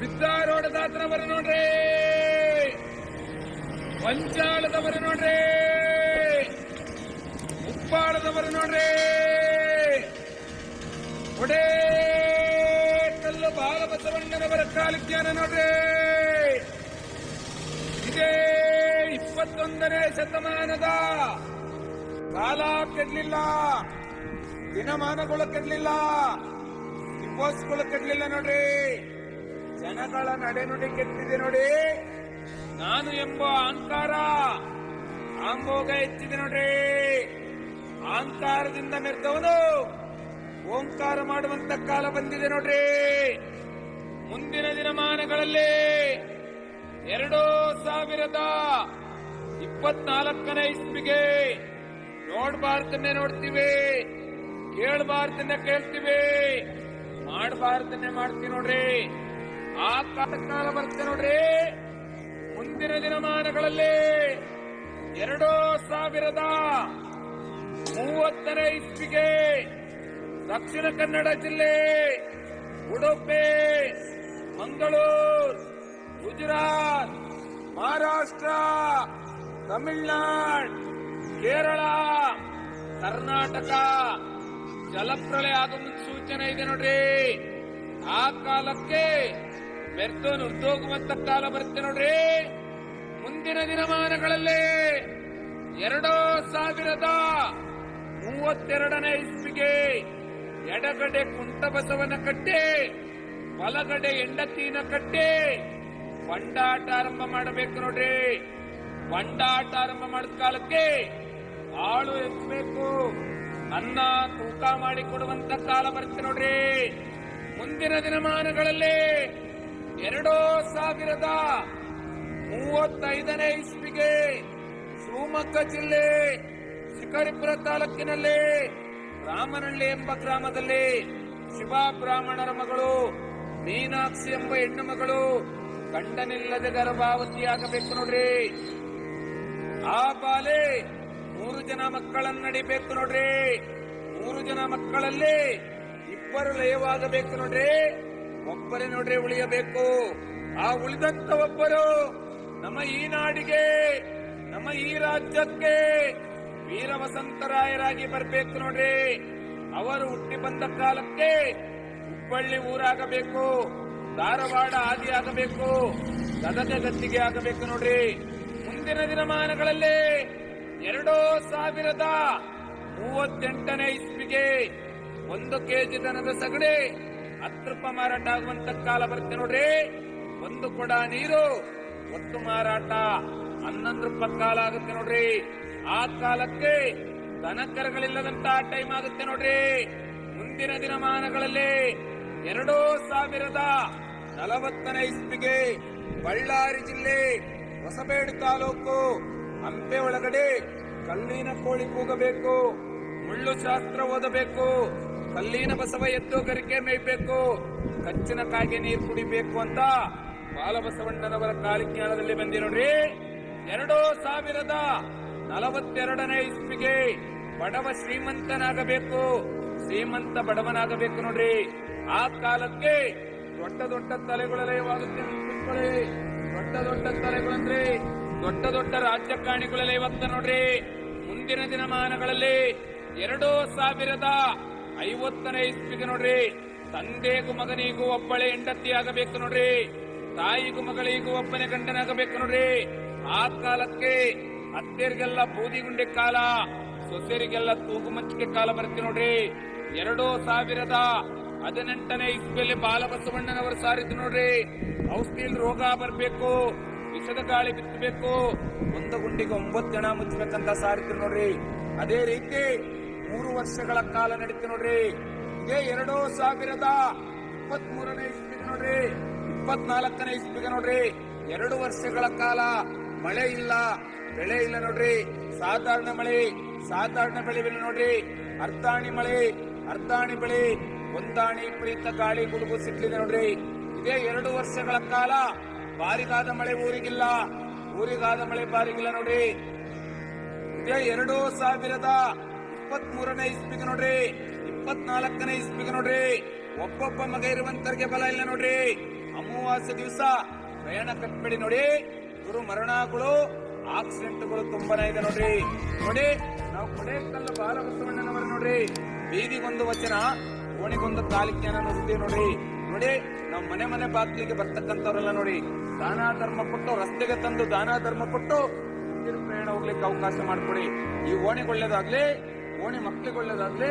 ಸಿದ್ದಾರೂಢದಾತನವರು ನೋಡ್ರಿ. ವಂಚಾಳದವರು ನೋಡ್ರಿ. ಉಪ್ಪಾಳದವರು ನೋಡ್ರಿ. ಒಡೇ ಕಲ್ಲು ಬಾಲಬಸವಣ್ಣನವರ ಕಾಲಜ್ಞಾನ ನೋಡ್ರಿ. ಇದೇ ಇಪ್ಪತ್ತೊಂದನೇ ಶತಮಾನದ ಕಾಲ ಕೆಡ್ಲಿಲ್ಲ, ದಿನಮಾನಗಳು ಕೆಡ್ಲಿಲ್ಲ ದಿವಸಗಳು ಕೆಡ್ಲಿಲ್ಲ ನೋಡ್ರಿ. ಜನಗಳ ನಡೆನುಡಿ ಕೆತ್ತಿದೆ ನೋಡಿ. ನಾನು ಎಂಬ ಅಹಂಕಾರ ಆಂಬೋಗ ಎತ್ತಿದೆ ನೋಡ್ರಿ. ಅಹಂಕಾರದಿಂದ ಮೆರೆದವನು ಓಂಕಾರ ಮಾಡುವಂತ ಕಾಲ ಬಂದಿದೆ ನೋಡ್ರಿ. ಮುಂದಿನ ದಿನಮಾನಗಳಲ್ಲಿ ಎರಡು ಸಾವಿರದ ಇಪ್ಪತ್ನಾಲ್ಕನೇ ಇಸ್ವಿಗೆ ನೋಡಬಾರ್ದನ್ನೇ ನೋಡ್ತೀವಿ, ಕೇಳಬಾರ್ದನ್ನೇ ಕೇಳ್ತೀವಿ, ಮಾಡಬಾರ್ದನ್ನೇ ಮಾಡ್ತೀವಿ ನೋಡ್ರಿ. ಆ ಕಾಲ ಬರುತ್ತೆ ನೋಡ್ರಿ. ಮುಂದಿನ ದಿನಮಾನಗಳಲ್ಲಿ ಎರಡು ಸಾವಿರದ ಮೂವತ್ತನೇ ಇಸ್ವಿಗೆ ದಕ್ಷಿಣ ಕನ್ನಡ ಜಿಲ್ಲೆ, ಉಡುಪಿ, ಮಂಗಳೂರು, ಗುಜರಾತ್, ಮಹಾರಾಷ್ಟ್ರ, ತಮಿಳುನಾಡು, ಕೇರಳ, ಕರ್ನಾಟಕ ಜಲಪ್ರಳಯ ಆದ ಮುನ್ಸೂಚನೆ ಇದೆ ನೋಡ್ರಿ. ಆ ಕಾಲಕ್ಕೆ ಬೆರ್ತು ನುರ್ದೋಗುವಂತ ಕಾಲ ಬರುತ್ತೆ ನೋಡ್ರಿ. ಮುಂದಿನ ದಿನಮಾನಗಳಲ್ಲಿ ಎರಡೋ ಸಾವಿರದ ಮೂವತ್ತೆರಡನೇ ಇಸ್ವಿಗೆ ಎಡಗಡೆ ಕುಂಟಬಸವನ ಕಟ್ಟೆ, ಬಲಗಡೆ ಹೆಂಡತಿನ ಕಟ್ಟೆ. ಬಂಡಾಟ ಆರಂಭ ಮಾಡಬೇಕು ನೋಡ್ರಿ. ಬಂಡಾಟ ಆರಂಭ ಮಾಡಿದ ಕಾಲಕ್ಕೆ ಆಳು ಎತ್ತಬೇಕು ಅನ್ನ ತೂಕ ಮಾಡಿ ಕೊಡುವಂತ ಕಾಲ ಬರುತ್ತೆ ನೋಡ್ರಿ. ಮುಂದಿನ ದಿನಮಾನಗಳಲ್ಲಿ ಎರಡು ಸಾವಿರದ ಮೂವತ್ತೈದನೇ ಇಸ್ವಿಗೆ ಶಿವಮೊಗ್ಗ ಜಿಲ್ಲೆ ಶಿಕಾರಿಪುರ ತಾಲೂಕಿನಲ್ಲಿ ರಾಮನಳ್ಳಿ ಎಂಬ ಗ್ರಾಮದಲ್ಲಿ ಶಿವ ಬ್ರಾಹ್ಮಣರ ಮಗಳು ಮೀನಾಕ್ಷಿ ಎಂಬ ಹೆಣ್ಣು ಮಗಳು ಗಂಡನಿಲ್ಲದೆ ಗರ್ಭಾವತಿಯಾಗಬೇಕು ನೋಡ್ರಿ. ಆ ಬಾಲೆ ಮೂರು ಜನ ಮಕ್ಕಳನ್ನ ನಡಿಬೇಕು ನೋಡ್ರಿ. ಮೂರು ಜನ ಮಕ್ಕಳಲ್ಲಿ ಇಬ್ಬರು ಲಯವಾಗಬೇಕು ನೋಡ್ರಿ. ಒಬ್ಬರೇ ನೋಡ್ರಿ ಉಳಿಯಬೇಕು. ಆ ಉಳಿದಂತ ಒಬ್ಬರು ನಮ್ಮ ಈ ನಾಡಿಗೆ, ನಮ್ಮ ಈ ರಾಜ್ಯಕ್ಕೆ ವೀರ ವಸಂತರಾಯರಾಗಿ ಬರ್ಬೇಕು ನೋಡ್ರಿ. ಅವರು ಹುಟ್ಟಿ ಬಂದ ಕಾಲಕ್ಕೆ ಹುಬ್ಬಳ್ಳಿ ಊರಾಗಬೇಕು, ಧಾರವಾಡ ಆದಿ ಆಗಬೇಕು, ಗದಗ ಗದ್ದಿಗೆ ಆಗಬೇಕು ನೋಡ್ರಿ. ಮುಂದಿನ ದಿನಮಾನಗಳಲ್ಲಿ ಎರಡು ಸಾವಿರದ ಮೂವತ್ತೆಂಟನೇ ಇಸ್ವಿಗೆ ಒಂದು ಕೆಜಿ ದನದ ಸಗಣಿ ಹತ್ತು ಮಾರಾಟ ಆಗುವಂತ ಕಾಲ ಬರುತ್ತೆ ನೋಡ್ರಿ. ಒಂದು ಕೊಡ ನೀರು ಒತ್ತು ಮಾರಾಟ ಹನ್ನೊಂದು ರೂಪಾಯಿ ಕಾಲ ಆಗುತ್ತೆ ನೋಡ್ರಿ. ಆ ಕಾಲಕ್ಕೆ ದನಕರಗಳಿಲ್ಲದಂತ ಟೈಮ್ ಆಗುತ್ತೆ ನೋಡ್ರಿ. ಮುಂದಿನ ದಿನಮಾನಗಳಲ್ಲಿ ಎರಡು ಸಾವಿರದ ನಲವತ್ತನೇ ಇಸ್ಪಿಗೆ ಬಳ್ಳಾರಿ ಜಿಲ್ಲೆ ಹೊಸಬೇಡು ತಾಲೂಕು ಹಂಪೆ ಒಳಗಡೆ ಕಲ್ಲಿನ ಕೋಳಿ ಕೂಗಬೇಕು, ಮುಳ್ಳು ಶಾಸ್ತ್ರ ಓದಬೇಕು. ಕಲ್ಲಿನ ಬಸವ ಎದ್ದು ಗರಿಕೆ ಮೇಯ್ಬೇಕು. ಕಚ್ಚಿನ ಕಾಗೆ ನೀರು ಕುಡಿಬೇಕು ಅಂತ ಬಾಲಬಸವಣ್ಣನವರ ಕಾಲಿಜ್ಞಾನದಲ್ಲಿ ಬಂದಿ ನೋಡ್ರಿ. ಎರಡು ಸಾವಿರದ ನಲವತ್ತೆರಡನೇ ಇಸ್ವಿಗೆ ಬಡವ ಶ್ರೀಮಂತನಾಗಬೇಕು. ಶ್ರೀಮಂತ ಬಡವನಾಗಬೇಕು ನೋಡ್ರಿ. ಆ ಕಾಲಕ್ಕೆ ದೊಡ್ಡ ದೊಡ್ಡ ತಲೆಗಳ ನೆನ್ಪಿಟ್ಕೊಳ್ಳಿ. ದೊಡ್ಡ ದೊಡ್ಡ ತಲೆಗಳಂದ್ರೆ ದೊಡ್ಡ ದೊಡ್ಡ ರಾಜಕಾರಣಿಗಳ ಇವತ್ತ ನೋಡ್ರಿ. ಮುಂದಿನ ದಿನಮಾನಗಳಲ್ಲಿ ಎರಡು ಸಾವಿರದ ಐವತ್ತನೇ ಇಸ್ವಿಗೆ ನೋಡ್ರಿ. ತಂದೆಗೂ ಮಗನಿಗೂ ಒಬ್ಬಳೆ ಹೆಂಡತಿ ಆಗಬೇಕು ನೋಡ್ರಿ. ತಾಯಿಗೂ ಮಗಳಿಗೂ ಒಬ್ಬನೇ ಗಂಡನಾಗಬೇಕು ನೋಡ್ರಿ. ಆ ಕಾಲಕ್ಕೆ ಅತ್ತೆರಿಗೆಲ್ಲ ಬೂದಿಗುಂಡೆ ಕಾಲ, ಸೊಸೆರಿಗೆಲ್ಲ ತೂಗು ಮಂಚಿಕೆ ಕಾಲ ಬರುತ್ತೆ ನೋಡ್ರಿ. ಎರಡು ಸಾವಿರದ ಹದಿನೆಂಟನೇ ಇಸ್ವಿಯಲ್ಲಿ ಬಾಲಬಸವಣ್ಣನವರು ಸಾರಿದ್ದು ನೋಡ್ರಿ. ಔಷಧಿಯಲ್ಲಿ ರೋಗ ಬರಬೇಕು, ವಿಷದ ಗಾಳಿ ಬಿತ್ತಬೇಕು. ಒಂದು ಗುಂಡಿಗೆ ಒಂಬತ್ತು ಜನ ಮುಚ್ಚಬೇಕಂತ ಸಾರಿದ್ರು ನೋಡ್ರಿ. ಅದೇ ರೀತಿ ಮೂರು ವರ್ಷಗಳ ಕಾಲ ನಡೀತು ನೋಡ್ರಿ. ಇದೇ ಎರಡು ಸಾವಿರದ ಇಪ್ಪತ್ತ್ ಮೂರನೇ ಇಸ್ಪಿಗೆ ನೋಡ್ರಿ. ಇಪ್ಪತ್ನಾಲ್ಕನೇ ಇಸ್ಪಿಗೆ ನೋಡ್ರಿ. ಎರಡು ವರ್ಷಗಳ ಕಾಲ ಮಳೆ ಇಲ್ಲ, ಬೆಳೆ ಇಲ್ಲ ನೋಡ್ರಿ. ಸಾಧಾರಣ ಮಳೆ, ಸಾಧಾರಣ ಬೆಳೆ ನೋಡ್ರಿ. ಅರ್ಧಾಣಿ ಮಳೆ, ಅರ್ಧಾಣಿ ಬೆಳೆ ಒಂದಾಣಿ ಪ್ರೀತ ಗಾಳಿ ಗುಡುಗು ಸಿಗ್ಲಿದೆ ನೋಡ್ರಿ. ಇದೇ ಎರಡು ವರ್ಷಗಳ ಕಾಲ ಬಾರಿಗಾದ ಮಳೆ ಊರಿಗಿಲ್ಲ, ಊರಿಗಾದ ಮಳೆ ಬಾರಿಗಿಲ್ಲ ನೋಡ್ರಿ. ಇದೇ ಎರಡು ಸಾವಿರದ ಇಪ್ಪತ್ತ್ ಮೂರನೇ ಇಸ್ಪಿಗೆ ನೋಡ್ರಿ, ಇಪ್ಪತ್ನಾಲ್ಕನೇ ಇಸ್ಪಿಗೆ ನೋಡ್ರಿ, ಒಬ್ಬೊಬ್ಬ ಮಗ ಇರುವಂತರಿಗೆ ಬಲ ಇಲ್ಲ ನೋಡ್ರಿ. ಅಮಾವಾಸ್ಯ ದಿವಸ ಪ್ರಯಾಣ ಕಟ್ಬೇಡಿ ನೋಡಿ, ಗುರು ಮರಣಗಳು ಆಕ್ಸಿಡೆಂಟ್ಗಳು ತುಂಬಾನೇ ಇದೆ ನೋಡ್ರಿ. ನೋಡಿ, ನಾವು ಕೊಡೆಕಲ್ಲು ಬಾಲ ಬಸವಣ್ಣನವರು ನೋಡ್ರಿ ಬೀದಿಗೊಂದು ವಚನ ಓಣಿಗೊಂದು ಕಾಲಿಜ್ಞಾನ ನೋಡ್ತೀವಿ ನೋಡ್ರಿ. ನೋಡಿ, ನಾವು ಮನೆ ಮನೆ ಬಾಗಿಲಿಗೆ ಬರ್ತಕ್ಕಂಥವ್ರೆಲ್ಲ ನೋಡಿ. ದಾನ ಧರ್ಮ ಕೊಟ್ಟು ರಸ್ತೆಗೆ ತಂದು ದಾನ ಧರ್ಮ ಕೊಟ್ಟು ಪ್ರಯಾಣ ಹೋಗ್ಲಿಕ್ಕೆ ಅವಕಾಶ ಮಾಡಿಕೊಡಿ. ಈ ಓಣಿಗೆ ಒಳ್ಳೇದಾಗ್ಲಿ ಓಣಿ ಮಕ್ಳಿಗೆ ಒಳ್ಳೇದಾಗ್ಲಿ